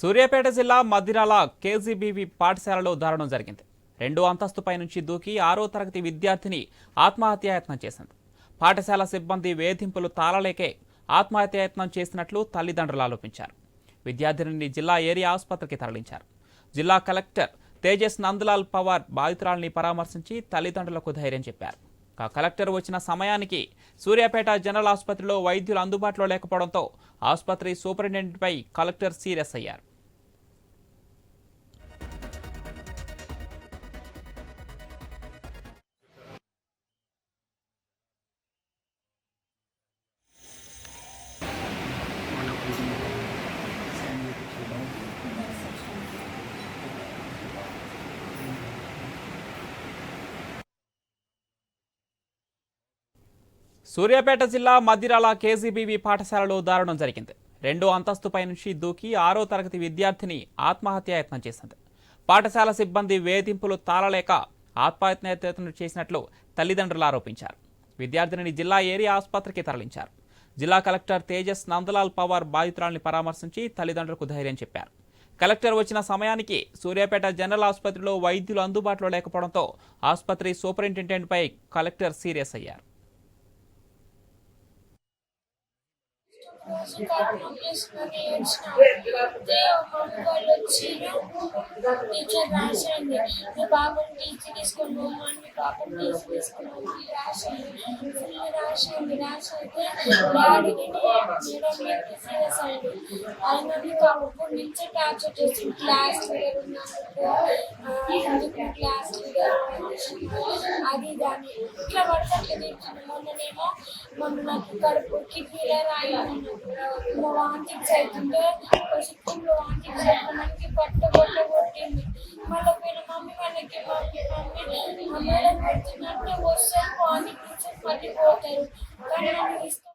సూర్యాపేట జిల్లా మదిరాల కేజీబీవి పాఠశాలలో దారుణం జరిగింది. రెండో అంతస్తుపై నుంచి దూకి ఆరో తరగతి విద్యార్థిని ఆత్మహత్యాయత్నం చేసింది. పాఠశాల సిబ్బంది వేధింపులు తాళలేకే ఆత్మహత్యాయత్నం చేసినట్లు తల్లిదండ్రులు ఆరోపించారు. విద్యార్థినిని జిల్లా ఏరియా ఆసుపత్రికి తరలించారు. జిల్లా కలెక్టర్ తేజస్ నందలాల్ పవార్ బాధితురాలని పరామర్శించి తల్లిదండ్రులకు ధైర్యం చెప్పారు. కలెక్టర్ వచ్చిన సమయానికి సూర్యాపేట జనరల్ ఆసుపత్రిలో వైద్యులు అందుబాటులో లేకపోవడంతో ఆసుపత్రి సూపరింటెండెంట్పై కలెక్టర్ సీరియస్ అయ్యారు. సూర్యాపేట జిల్లా మద్దిరాల కేజీబీవీ పాఠశాలలో దారుణం జరిగింది. రెండో అంతస్తుపై నుంచి దూకి ఆరో తరగతి విద్యార్థిని ఆత్మహత్యాయత్నం చేసింది. పాఠశాల సిబ్బంది వేధింపులు తాళలేక ఆత్మహత్యాయత్నం చేసినట్లు తల్లిదండ్రులు ఆరోపించారు. విద్యార్థినిని జిల్లా ఏరియా ఆసుపత్రికి తరలించారు. జిల్లా కలెక్టర్ తేజస్ నందలాల్ పవార్ బాధితురాల్ని పరామర్శించి తల్లిదండ్రులకు ధైర్యం చెప్పారు. కలెక్టర్ వచ్చిన సమయానికి సూర్యాపేట జనరల్ ఆసుపత్రిలో వైద్యులు అందుబాటులో లేకపోవడంతో ఆసుపత్రి సూపరింటెండెంట్పై కలెక్టర్ సీరియస్ అయ్యారు. రోజు కరోనా చేసినది ఏడ్చితే మమ్మీ వాళ్ళు వచ్చి టీచర్ రాసింది మీ బాబుని టీచర్ తీసుకొని పోమని మీ బాబుని టీచర్ తీసుకొని పోమని రాసింది ఫుల్ రాసింది రాసైతే డాడీని మేడం మీద సీరియస్ అయింది అయినా మీకు అప్పటి నుంచి టార్చర్ చేస్తుంది క్లాస్ లీడర్ ఉన్నందుకు ఎందుకు క్లాస్ లీడర్ అది దాన్ని ఇట్లా పడితే తెచ్చింది మొన్ననేమో మొన్న నాకు కడుపు కిడ్నీలో రాయి వాంతింగ్స్ అవుతుంటే సిక్కింలో వాంతింగ్స్ అవుతుందానికి పట్ట పట్ట కొట్టింది. మళ్ళీ పోయిన మమ్మీ మనకి మమ్మీ మమ్మీ మేడం పెడుతున్నట్టు వస్తే వాంతింగ్స్ కానీ నన్ను ఇష్టం